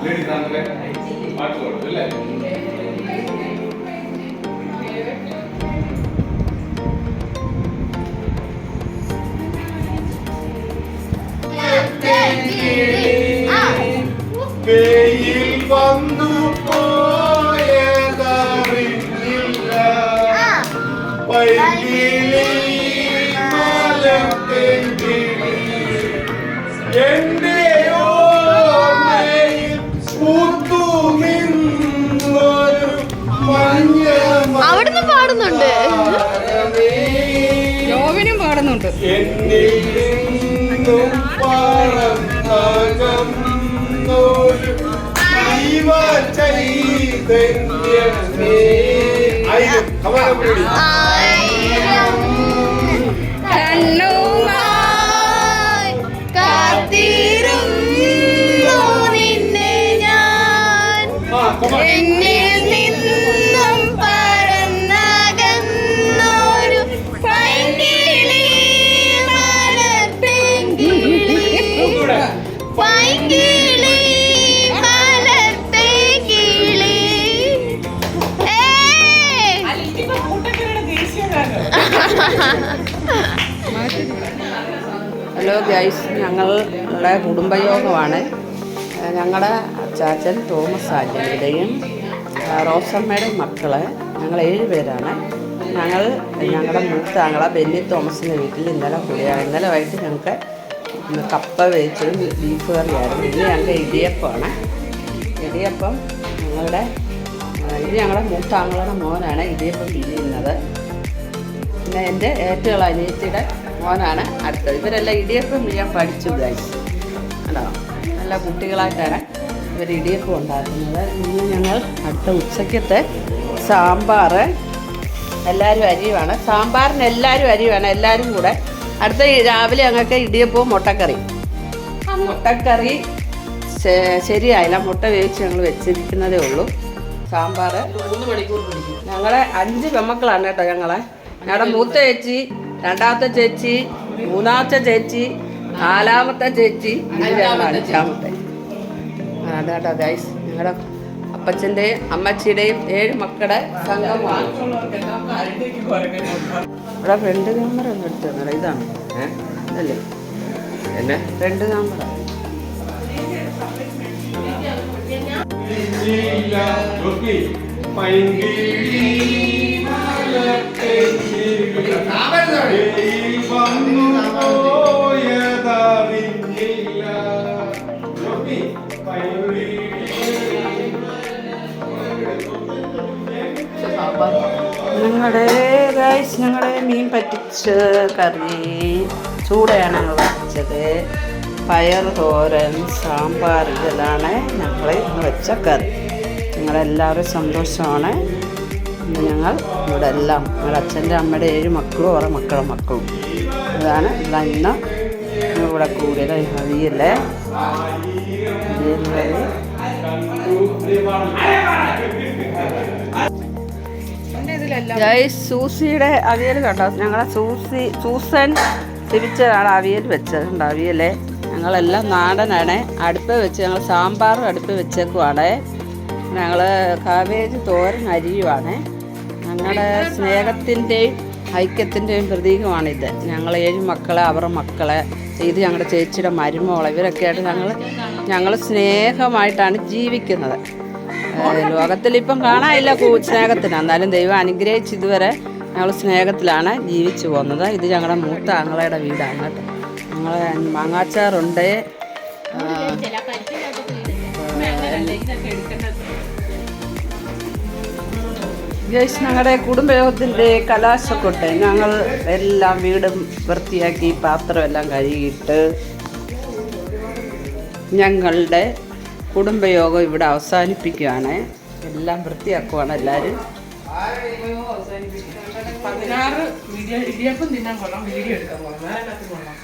സാറിന്റെ പാട്ട് കൊടുത്തു അല്ലേ? വെയിൽ വന്നു പോയതറിഞ്ഞില്ല. പൈകിളി മലത്തെ എന്റെ ഓർമ്മയിൽ പാടുന്നുണ്ട്. ജോവിനും യോവിനും പാടുന്നുണ്ട് എന്നിൽ ഹലോ ഗൈസ് ഞങ്ങളുടെ കുടുംബയോഗമാണ്. ഞങ്ങളുടെ അച്ചാച്ചൻ തോമസ് ആന്റണിയുടെയും റോസമ്മയുടെ മക്കൾ ഞങ്ങൾ ഏഴ് പേരാണ്. ഞങ്ങൾ ഞങ്ങളുടെ മൂത്ത ആങ്ങളെ ബെന്നി തോമസിന്റെ വീട്ടിൽ ഇന്നലെ കൂടിയാണ് ഇന്നലെ വൈകിട്ട് ഞങ്ങൾക്ക് ഇന്ന് കപ്പ വേവിച്ചതും ബീഫ് കറിയായിരുന്നു. ഇത് ഞങ്ങൾക്ക് ഇടിയപ്പമാണ്. ഇടിയപ്പം ഞങ്ങളുടെ ഇത് ഞങ്ങളുടെ മൂത്താങ്ങളുടെ മോനാണ് ഇടിയപ്പം പിരിയുന്നത് പിന്നെ എന്റെ ഏറ്റവും അനിയത്തിയുടെ മോനാണ് അടുത്തത്. ഇവരെല്ലാം ഇടിയപ്പം ചെയ്യാൻ പഠിച്ചു ഗൈസ് കണ്ടോ? നല്ല കുട്ടികളായിട്ടാണ് ഇവർ ഇടിയപ്പം ഉണ്ടാക്കുന്നത്. ഇന്ന് ഞങ്ങൾ അടുത്ത ഉച്ചക്കത്തെ സാമ്പാർ എല്ലാവരും അരിയുമാണ് സാമ്പാറിന് എല്ലാവരും അരിയുമാണ് എല്ലാവരും കൂടെ അടുത്ത രാവിലെ ഞങ്ങൾക്ക് ഇടിയപ്പവും മുട്ടക്കറി. മുട്ടക്കറി ശരിയായില്ല. മുട്ട വേവിച്ച് ഞങ്ങൾ വെച്ചിരിക്കുന്നതേ ഉള്ളൂ. സാമ്പാർ മണിക്കൂർ ഞങ്ങളെ അഞ്ച് പെമ്മക്കളാണ് കേട്ടോ ഞങ്ങളെ. ഞങ്ങളുടെ മൂത്ത ചേച്ചി രണ്ടാമത്തെ ചേച്ചി മൂന്നാമത്തെ ചേച്ചി നാലാമത്തെ ചേച്ചി അഞ്ചാമത്തെ. അതാണ് കേട്ടോ ഗൈസ് ഞങ്ങളുടെ അപ്പച്ചന്റെയും അമ്മച്ചിയുടെയും ഏഴ് മക്കളുടെ സംഘമാണ്. ഇവിടെ ഫ്രണ്ട് ക്യാമറ ഒന്ന് എടുത്തു തന്നടാ ഇതാണ് അല്ലേ? എന്നെ? ഫ്രണ്ട് ക്യാമറ ഇല്ല, ഞങ്ങളുടെ ഗൈസ് ഞങ്ങളുടെ മീൻ പറ്റിച്ച് കറി ചൂടയാണ് ഞങ്ങൾ വച്ചത്. പയർ തോരൻ സാമ്പാർ ഇതെല്ലാം ഞങ്ങൾ വെച്ച കറി. നിങ്ങളെല്ലാവരും സന്തോഷമാണ്. ഞങ്ങൾ ഇവിടെ എല്ലാം ഞങ്ങളുടെ അച്ഛന്റെ അമ്മയുടെ ഏഴ് മക്കളും ഓരോ മക്കളുടെ മക്കളും. ഇതാണ് ഇതാ ഇന്ന് ഇവിടെ കൂടിയത്. അതിയല്ലേ ഗൈസ് സൂസിയുടെ അവിയൽ കണ്ടോ? ഞങ്ങളെ സൂസി സൂസൻ തിരിച്ചതാണ് അവിയൽ വെച്ചത് കണ്ടോ അവിയലേ. ഞങ്ങളെല്ലാം നാടനാണ്. അടുപ്പ് വെച്ച് ഞങ്ങൾ സാമ്പാറും അടുപ്പ് വെച്ചേക്കുവാണ്. ഞങ്ങൾ കാവേജ് തോരൻ അരിയുമാണ് ഞങ്ങളുടെ സ്നേഹത്തിന്റെയും ഐക്യത്തിന്റെയും പ്രതീകമാണിത്. ഞങ്ങൾ ഏഴ് മക്കളെ അവരുടെ മക്കളെ ഇത് ഞങ്ങളുടെ ചേച്ചിയുടെ മരുമോളെ. ഇവരൊക്കെയായിട്ട് ഞങ്ങൾ ഞങ്ങൾ സ്നേഹമായിട്ടാണ് ജീവിക്കുന്നത്. ഏഹ് ലോകത്തിലിപ്പം കാണാനില്ല സ്നേഹത്തിന്. എന്നാലും ദൈവം അനുഗ്രഹിച്ച് ഇതുവരെ ഞങ്ങൾ സ്നേഹത്തിലാണ് ജീവിച്ചു പോകുന്നത്. ഇത് ഞങ്ങളുടെ മൂത്ത ആങ്ങളയുടെ വീടാണ് കേട്ടോ. ഞങ്ങൾ മാങ്ങാച്ചാറുണ്ട്. ജയ്സ് ഞങ്ങളുടെ കുടുംബയോഗത്തിന്റെ കലാശക്കൊട്ട്. ഞങ്ങൾ എല്ലാം വീടും വൃത്തിയാക്കി പാത്രമെല്ലാം കഴുകിയിട്ട് ഞങ്ങളുടെ കുടുംബയോഗം ഇവിടെ അവസാനിപ്പിക്കുകയാണ് എല്ലാം വൃത്തിയാക്കുവാണ് എല്ലാവരും പതിനാറ് വീഡിയോ ഇടിയപ്പം തിന്നാൻ കൊള്ളാം വീഡിയോ എടുക്കാൻ കൊള്ളാം.